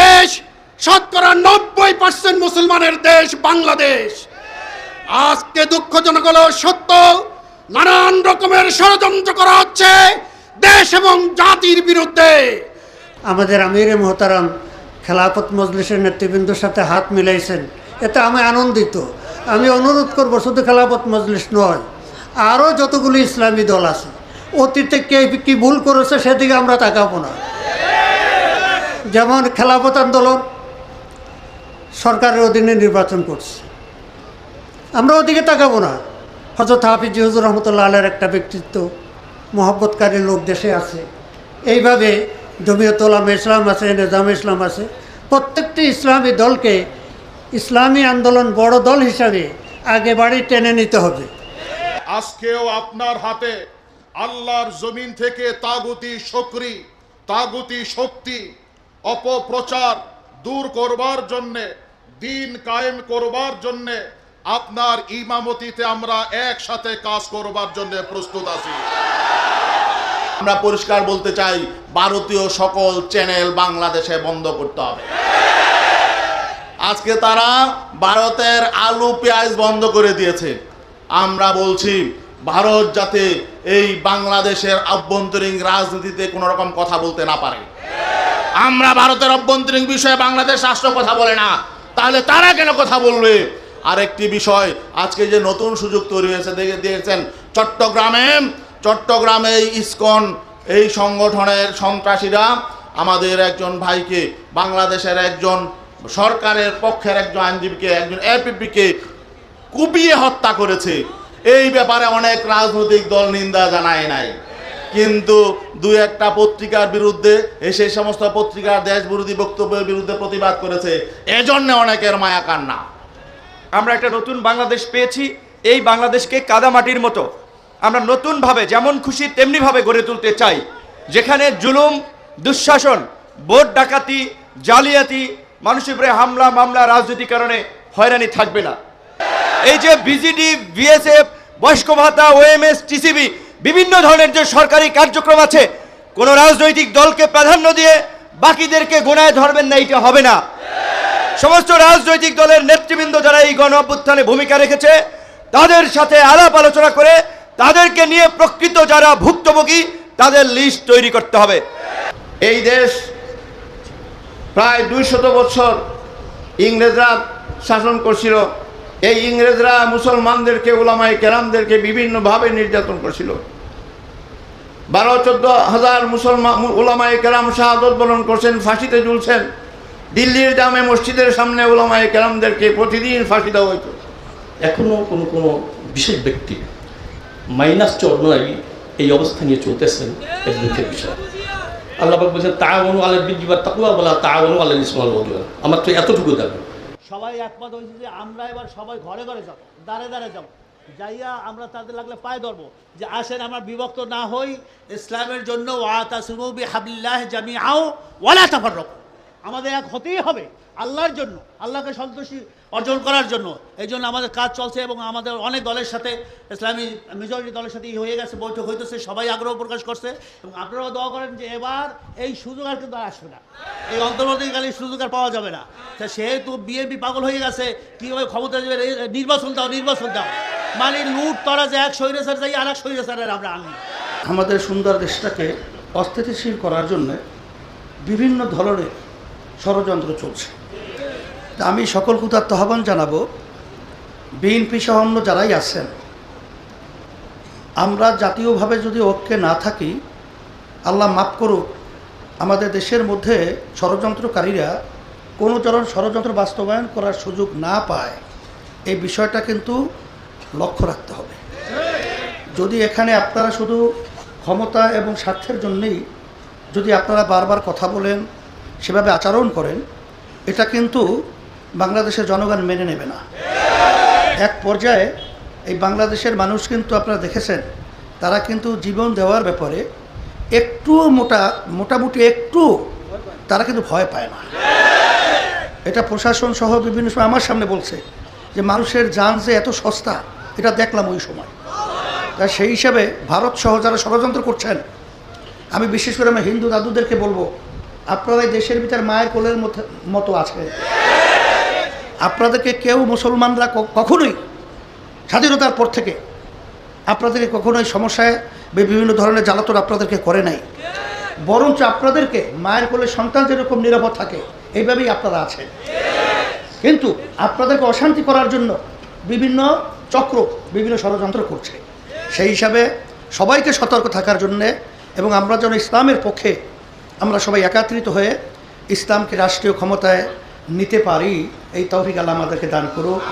দেশ, শতকরা নব্বই পার্সেন্ট মুসলমানের দেশ বাংলাদেশ। আজকে দুঃখজনক হলো, সত্য, নানান রকমের ষড়যন্ত্র করা হচ্ছে দেশ এবং জাতির বিরুদ্ধে। আমাদের আমির মোহতারাম খেলাফত মজলিসের নেতৃবৃন্দর সাথে হাত মিলাইছেন। এতে আমি আনন্দিত। আমি অনুরোধ করব, শুধু খেলাফত মজলিস নয়, আরও যতগুলি ইসলামী দল আছে, অতীতে কে কী ভুল করেছে সেদিকে আমরা তাকাবো না। যেমন খেলাফত আন্দোলন সরকারের অধীনে নির্বাচন করছে। আমরা ওদিকে তাকাবো না। হজরত হাফিজ হজুর রহমতুল্লাহ আলের একটা ব্যক্তিত্ব, মহব্বতকারী লোক দেশে আছে। এইভাবে জমিয়ত ওলামা ইসলাম আছে, নিজাম ইসলাম আছে। প্রত্যেকটি ইসলামী দলকে ইসলামী আন্দোলন বড় দল হিসাবে আগে বাড়ি টেনে নিতে হবে। আজকেও আপনার হাতে আল্লাহর জমিন থেকে তাগুতি শক্রি তাগুতি শক্তি অপপ্রচার দূর করবার জন্যে, দিন কায়েম করবার জন্যে, আপনার ইমামতিতে আমরা একসাথে কাজ করবার জন্য প্রস্তুত আছি। আমরা পরিষ্কার বলতে চাই, ভারতীয় সকল চ্যানেল বাংলাদেশে বন্ধ করতে হবে। আজকে তারা ভারতের আলু, পেঁয়াজ বন্ধ করে দিয়েছে। আমরা বলছি, ভারত যাতে এই বাংলাদেশের আভ্যন্তরীণ রাজনীতিতে কোনো রকম কথা বলতে না পারে। আমরা ভারতের অভ্যন্তরীণ বিষয়ে বাংলাদেশ রাষ্ট্র কথা বলে না। তাহলে তারা কেন কথা বলবে? আরেকটি বিষয়, আজকে যে নতুন সুযোগ তৈরি হয়েছে, দেখে দিয়েছেন চট্টগ্রামে। চট্টগ্রামে ইসকন, এই সংগঠনের সন্ত্রাসীরা আমাদের একজন ভাইকে, বাংলাদেশের একজন সরকারের পক্ষের একজন আইনজীবীকে, একজন এপিপিকে কুপিয়ে হত্যা করেছে। এই ব্যাপারে অনেক রাজনৈতিক দল নিন্দা জানায় নাই। কিন্তু দু একটা পত্রিকার বিরুদ্ধে এসে সমস্ত পত্রিকার দেশ বিরোধী বক্তব্যের বিরুদ্ধে প্রতিবাদ করেছে। এজন্য অনেকের মায়া কান্না। আমরা একটা নতুন বাংলাদেশ পেয়েছি, এই বাংলাদেশকে কাদামাটির মতো। আমরা নতুনভাবে, যেমন খুশি তেমনিভাবে গড়ে তুলতে চাই। যেখানে জুলুম, দুঃশাসন ভোট ডাকাতি, জালিয়াতি, মানুষের উপরে হামলা, মামলা রাজনৈতিক কারণে হয়রানি থাকবে না। এই যে বিজিডি, বিএসএফ, বয়স্ক ভাতা, ওএমএস, টিসিবি বিভিন্ন ধরনের যে সরকারি কার্যক্রম আছে, কোনো রাজনৈতিক দলকে প্রাধান্য দিয়ে বাকিদেরকে গোনায় ধরবেন না এটা হবে না। সমস্ত রাজনৈতিক দলের নেতৃবৃন্দ যারা এই গণ অভ্যুত্থানে ভূমিকা রেখেছে, তাদের সাথে আলাপ আলোচনা করে, তাদেরকে নিয়ে প্রকৃত যারা ভুক্তভোগী, তাদের লিস্ট তৈরি করতে হবে। এই দেশ প্রায় দুইশত বছর ইংরেজরা শাসন করছিল। এই ইংরেজরা মুসলমানদেরকে ওলামাই কেরামদেরকে বিভিন্নভাবে নির্যাতন করছিল। বারো, চোদ্দ হাজার মুসলমান ওলামাই কেরাম শাহাদত বরণ করছেন, ফাঁসিতে ঝুলছেন। দিল্লির জামে মসজিদের সামনে ওলামাই কেরামদেরকে প্রতিদিন ফাঁসি দেওয়া হইত। এখনও কোনো কোনো বিশেষ ব্যক্তি মাইনাস চরণাই এই অবস্থা নিয়ে চলতেছেন এর দুঃখের বিষয়। আল্লাহ বলছেন, তাআওয়ানু আলাল বিররি ওয়াত তাকওয়া ওয়ালা তাআওয়ানু আলাল ইসমি ওয়াল উদওয়ান আমার তো এতটুকু দাবি সবাই একমত হয়েছে যে আমরা এবার সবাই ঘরে ঘরে যাব দাঁড়ে দাঁড়ে যাব। যাইয়া আমরা তাদের লাগলে পায়ে ধরবো যে আসেন আমরা বিভক্ত না হই, ইসলামের জন্য ওয়াতাসুমু বি হাবিল্লাহ জামি আও ওয়ালা তাফাররাকু। আমাদের এক হতেই হবে আল্লাহর জন্য, আল্লাহকে সন্তুষ্টি অর্জন করার জন্য। এই জন্য আমাদের কাজ চলছে এবং আমাদের অনেক দলের সাথে, ইসলামী মেজরিটি দলের সাথে হয়ে গেছে, বৈঠক হইতেছে, সবাই আগ্রহ প্রকাশ করছে। এবং আপনারাও দোয়া করেন যে এবার এই সুযোগ আর কিন্তু আসবে না। এই অন্তর্বর্তীকালীন সুযোগ আর পাওয়া যাবে না। সেহেতু বিএনপি পাগল হয়ে গেছে, কীভাবে ক্ষমতা যাবে নির্বাচন দাও নির্বাচন দাও। মানে লুট, তারা যে এক স্বৈরাচার যাই আর এক স্বৈরাচারের আমরা আনি আমাদের সুন্দর দেশটাকে অস্থিতিশীল করার জন্য বিভিন্ন ধরনের ষড়যন্ত্র চলছে। আমি সকল কুতার্ত আহ্বান জানাব বিএনপি সহ অন্য যারাই আছেন। আমরা জাতীয়ভাবে যদি ঐক্যে না থাকি, আল্লাহ মাফ করুক, আমাদের দেশের মধ্যে ষড়যন্ত্রকারীরা কোনো ধরনের ষড়যন্ত্র বাস্তবায়ন করার সুযোগ না পায়, এই বিষয়টা কিন্তু লক্ষ্য রাখতে হবে। যদি এখানে আপনারা শুধু ক্ষমতা এবং স্বার্থের জন্যেই যদি আপনারা বারবার কথা বলেন সেভাবে আচরণ করেন, এটা কিন্তু বাংলাদেশের জনগণ মেনে নেবে না। এক পর্যায়ে এই বাংলাদেশের মানুষ কিন্তু আপনারা দেখেছেন, তারা কিন্তু জীবন দেওয়ার ব্যাপারে একটু মোটা, মোটামুটি একটু তারা কিন্তু ভয় পায় না। এটা প্রশাসন সহ বিভিন্ন সময় আমার সামনে বলছে যে মানুষের যান যে এত সস্তা, এটা দেখলাম ওই সময়। তা সেই হিসাবে ভারত সহ যারা ষড়যন্ত্র করছেন, আমি বিশেষ করে আমার হিন্দু দাদুদেরকে বলব আপনারা দেশের ভিতর মায়ের কোলের মতো আছে। আপনাদেরকে কেউ মুসলমানরা কখনোই স্বাধীনতার পর থেকে আপনাদেরকে কখনোই সমস্যায় বিভিন্ন ধরনের জ্বালাতন আপনাদেরকে করে নাই। বরঞ্চ আপনাদেরকে মায়ের কোলে সন্তান যেরকম নিরাপদ থাকে, এইভাবেই আপনারা আছেন। কিন্তু আপনাদেরকে অশান্তি করার জন্য বিভিন্ন চক্র, বিভিন্ন ষড়যন্ত্র করছে। সেই হিসাবে সবাইকে সতর্ক থাকার জন্যে এবং আমরা যেন ইসলামের পক্ষে আমরা সবাই একাত্রিত হয়ে ইসলামকে রাষ্ট্রীয় ক্ষমতায় নিতে পারি, এই তৌফিক আল্লাহ আমাদেরকে দান করুক।